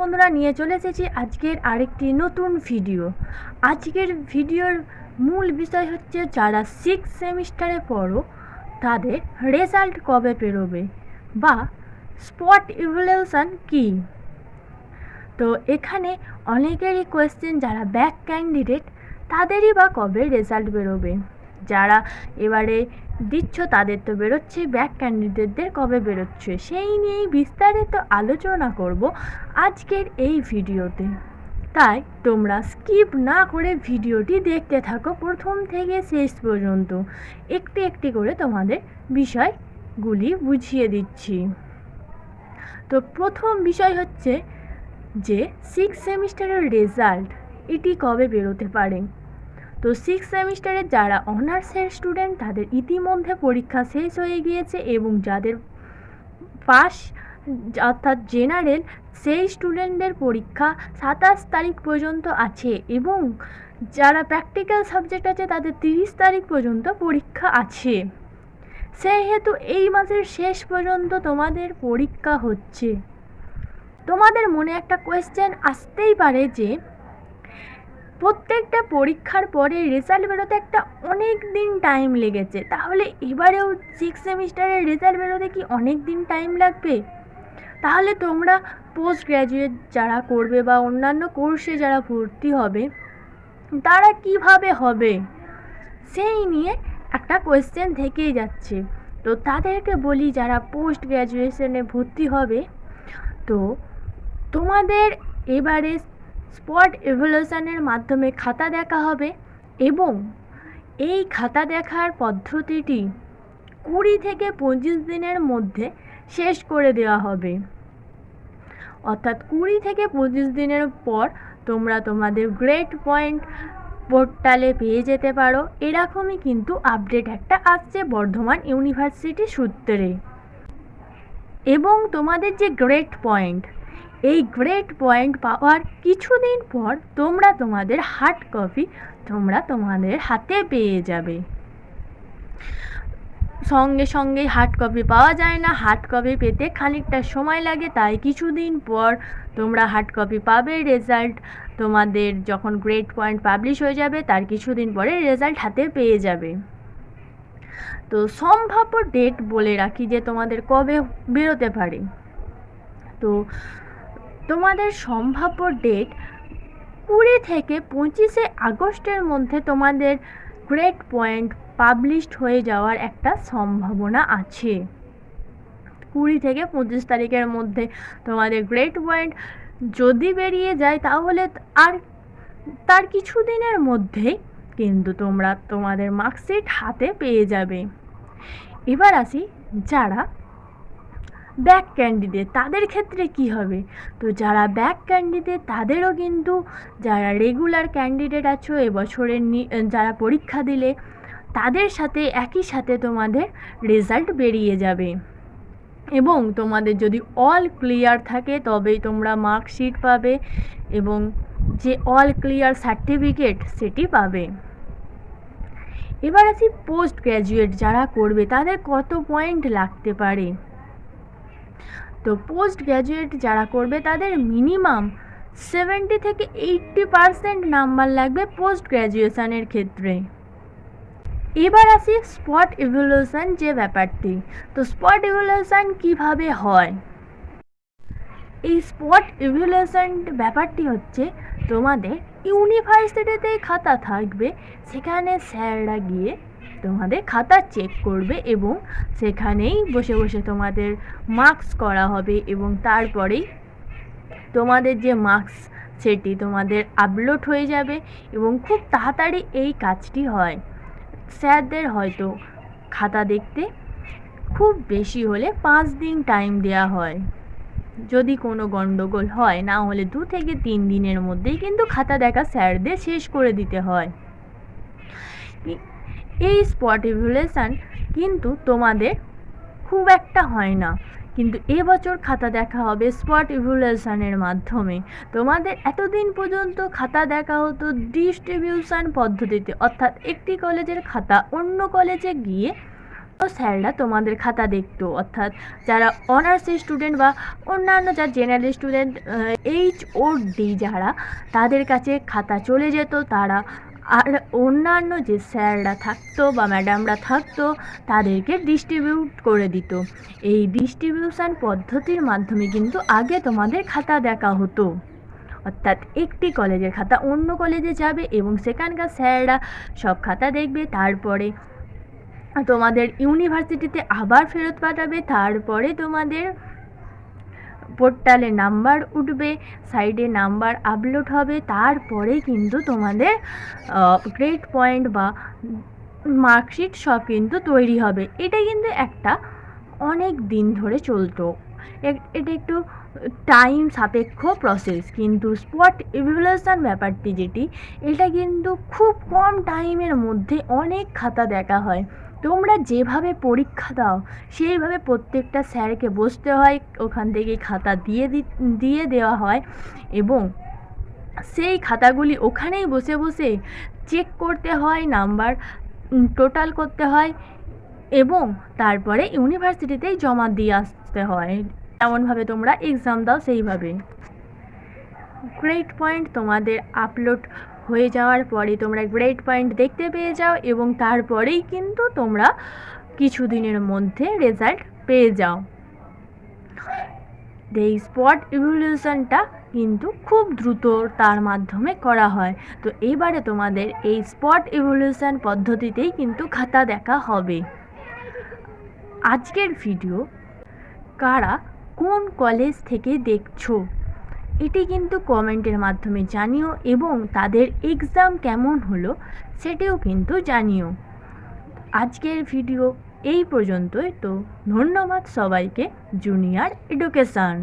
বন্ধুরা, নিয়ে চলে এসেছি আজকের আরেকটি নতুন ভিডিও আজকের ভিডিওর মূল বিষয় হচ্ছে যারা সিক্স সেমিস্টারে পড়ো, তাদের রেজাল্ট কবে বেরোবে বা স্পট ইভলিউশন কী? তো এখানে অনেকেরই কোয়েশ্চেন যারা ব্যাক ক্যান্ডিডেট তাদেরই বা কবে রেজাল্ট বেরোবে? যারা এবারে দিচ্ছ, তাদের তো বেরোচ্ছে, ব্যাক ক্যান্ডিডেটদের কবে বেরোচ্ছে, সেই নিয়েই বিস্তারিত আলোচনা করব আজকের এই ভিডিওতে। তাই তোমরা স্কিপ না করে ভিডিওটি দেখতে থাকো প্রথম থেকে শেষ পর্যন্ত। একটি একটি করে তোমাদের বিষয়গুলি বুঝিয়ে দিচ্ছি। তো প্রথম বিষয় হচ্ছে যে সিক্স সেমিস্টারের রেজাল্ট এটি কবে বেরোতে পারে? তো সিক্স সেমিস্টারের যারা অনার্সের স্টুডেন্ট তাদের ইতিমধ্যে পরীক্ষা শেষ হয়ে গিয়েছে এবং যাদের পাস অর্থাৎ জেনারেল সেই স্টুডেন্টদের পরীক্ষা সাতাশ তারিখ পর্যন্ত আছে এবং যারা প্র্যাকটিক্যাল সাবজেক্ট আছে, তাদের তিরিশ তারিখ পর্যন্ত পরীক্ষা আছে। সেহেতু এই মাসের শেষ পর্যন্ত তোমাদের পরীক্ষা হচ্ছে। তোমাদের মনে একটা কোয়েশ্চেন আসতেই পারে যে প্রত্যেকটা পরীক্ষার পরে রেজাল্ট বেরোতে একটা অনেক দিন টাইম লেগেছে। তাহলে এবারেও সিক্স সেমিস্টারের রেজাল্ট বেরোতে কি অনেক দিন টাইম লাগবে? তাহলে তোমরা পোস্ট গ্র্যাজুয়েট যারা করবে বা অন্যান্য কোর্সে যারা ভর্তি হবে, তারা কীভাবে হবে? সেই নিয়ে একটা কোয়েশ্চেন থেকেই যাচ্ছে। তো তাদেরকে বলি, যারা পোস্ট গ্র্যাজুয়েশনে ভর্তি হবে, তো তোমাদের এবারে স্পট এভলিউশনের মাধ্যমে খাতা দেখা হবে এবং এই খাতা দেখার পদ্ধতিটি কুড়ি থেকে পঁচিশ দিনের মধ্যে শেষ করে দেওয়া হবে। অর্থাৎ কুড়ি থেকে পঁচিশ দিনের পর তোমরা তোমাদের গ্রেট পয়েন্ট পোর্টালে পেয়ে যেতে পারো। এরকমই কিন্তু আপডেট একটা আসছে বর্ধমান ইউনিভার্সিটি সূত্রে। এবং তোমাদের যে গ্রেট পয়েন্ট এই গ্রেট পয়েন্ট পাওয়ার কিছুদিন পর তোমরা তোমাদের হার্ড কপি তোমরা তোমাদের হাতে পেয়ে যাবে। সঙ্গে সঙ্গে হার্ড কপি পাওয়া যায় না হার্ড কপি পেতে খানিকটা সময় লাগে, তাই কিছুদিন পর তোমরা হার্ড কপি পাবে রেজাল্ট তোমাদের যখন গ্রেড পয়েন্ট পাবলিশ হয়ে যাবে, তার কিছুদিন পরে রেজাল্ট হাতে পেয়ে যাবে। তো সম্ভাব্য ডেট বলে রাখি যে তোমাদের কবে বেরোতে পারে। তো তোমাদের সম্ভাব্য ডেট কুড়ি থেকে পঁচিশে আগস্টের মধ্যে তোমাদের গ্রেড পয়েন্ট পাবলিশড হয়ে যাওয়ার একটা সম্ভাবনা আছে। কুড়ি থেকে পঁচিশ তারিখের মধ্যে তোমাদের গ্রেড পয়েন্ট যদি বেরিয়ে যায় তাহলে আর তার কিছু দিনের মধ্যেই কিন্তু তোমরা তোমাদের মার্কশিট হাতে পেয়ে যাবে। এবার আসি যারা ব্যাক ক্যান্ডিডেট তাদের ক্ষেত্রে কি হবে? তো যারা ব্যাক ক্যান্ডিডেট তাদেরও কিন্তু যারা রেগুলার ক্যান্ডিডেট আছো, এবছরের যারা পরীক্ষা দিলে, তাদের সাথে একই সাথে তোমাদের রেজাল্ট বেরিয়ে যাবে। এবং তোমাদের যদি অল ক্লিয়ার থাকে, তবেই তোমরা মার্কশিট পাবে এবং যে অল ক্লিয়ার সার্টিফিকেট সেটি পাবে। এবার আছি পোস্ট গ্র্যাজুয়েট যারা করবে, তাদের কত পয়েন্ট লাগতে পারে? তো পোস্ট গ্র্যাজুয়েট যারা করবে, তাদের মিনিমাম সেভেন্টি থেকে এইট্টি পারসেন্ট নাম্বার লাগবে পোস্ট গ্র্যাজুয়েশনের ক্ষেত্রে। এবার আসি স্পট ইভলিউশন যে ব্যাপারটি। তো স্পট ইভলিউশন কীভাবে হয়? এই স্পট ইভলিউশন ব্যাপারটি হচ্ছে, তোমাদের ইউনিভার্সিটিতেই খাতা থাকবে, সেখানে স্যাররা গিয়ে তোমাদের খাতা চেক করবে এবং সেখানেই বসে বসে তোমাদের মার্কস করা হবে এবং তারপরেই তোমাদের যে মার্কস সেটি তোমাদের আপলোড হয়ে যাবে এবং খুব তাড়াতাড়ি এই কাজটি হয়। স্যারদের হয়তো খাতা দেখতে খুব বেশি হলে পাঁচ দিন টাইম দেওয়া হয়। যদি কোনো গণ্ডগোল হয়, না হলে দু থেকে তিন দিনের মধ্যেই কিন্তু খাতা দেখা স্যারদের শেষ করে দিতে হয়। এই স্পট ইভ্যালুয়েশান কিন্তু তোমাদের খুব একটা হয় না। কিন্তু এবছর খাতা দেখা হবে স্পট ইভ্যালুয়েশানের মাধ্যমে। তোমাদের এতদিন পর্যন্ত খাতা দেখা হতো ডিস্ট্রিবিউশন পদ্ধতিতে। অর্থাৎ একটি কলেজের খাতা অন্য কলেজে গিয়ে স্যাররা তোমাদের খাতা দেখতো। অর্থাৎ যারা অনার্সের স্টুডেন্ট বা অন্যান্য যারা general student H O D যারা, তাদের কাছে খাতা চলে যেত। তারা আর অন্যান্য যে স্যাররা থাকতো বা ম্যাডামরা থাকতো, তাদেরকে ডিস্ট্রিবিউট করে দিত। এই ডিস্ট্রিবিউশন পদ্ধতির মাধ্যমে কিন্তু আগে তোমাদের খাতা দেখা হতো। অর্থাৎ একটি কলেজের খাতা অন্য কলেজে যাবে এবং সেখানকার স্যাররা সব খাতা দেখবে, তারপরে তোমাদের ইউনিভার্সিটিতে আবার ফেরত পাঠাবে, তারপরে তোমাদের পোর্টালে নাম্বার উঠবে, সাইডে নাম্বার আপলোড হবে তারপরে কিন্তু তোমাদের গ্রেড পয়েন্ট বা মার্কশিট সব কিন্তু তৈরি হবে। এটা কিন্তু একটা অনেক দিন ধরে চলতো। এটা একটু টাইম সাপেক্ষ প্রসেস কিন্তু স্পট ইভ্যালুয়েশন ব্যাপারটি যেটি, এটা কিন্তু খুব কম টাইমের মধ্যে অনেক খাতা দেখা হয়। তোমরা যেভাবে পরীক্ষা দাও, সেইভাবে প্রত্যেকটা স্যারকে বসতে হয়, ওখান থেকে খাতা দিয়ে দিয়ে দেওয়া হয় এবং সেই খাতাগুলি ওখানেই বসে বসে চেক করতে হয় নাম্বার টোটাল করতে হয় এবং তারপরে ইউনিভার্সিটিতেই জমা দিয়ে আসতে হয়। এমনভাবে তোমরা এক্সাম দাও, সেইভাবে। গ্রেট পয়েন্ট তোমাদের আপলোড হয়ে যাওয়ার পরে তোমরা গ্রেড পয়েন্ট দেখতে পেয়ে যাও এবং তারপরেই কিন্তু তোমরা কিছু দিনের মধ্যে রেজাল্ট পেয়ে যাও। এই স্পট ইভলিউশনটা কিন্তু খুব দ্রুত তার মাধ্যমে করা হয়। তো এবারে তোমাদের এই স্পট ইভলিউশন পদ্ধতিতেই কিন্তু খাতা দেখা হবে। আজকের ভিডিও কারা কোন কলেজ থেকে দেখছ? এটি কিন্তু কমেন্টের মাধ্যমে জানিও এবং তাদের এক্সাম কেমন হলো সেটিও কিন্তু জানিও। আজকের ভিডিও এই পর্যন্তই। তো ধন্যবাদ সবাইকে জুনিয়র এডুকেশন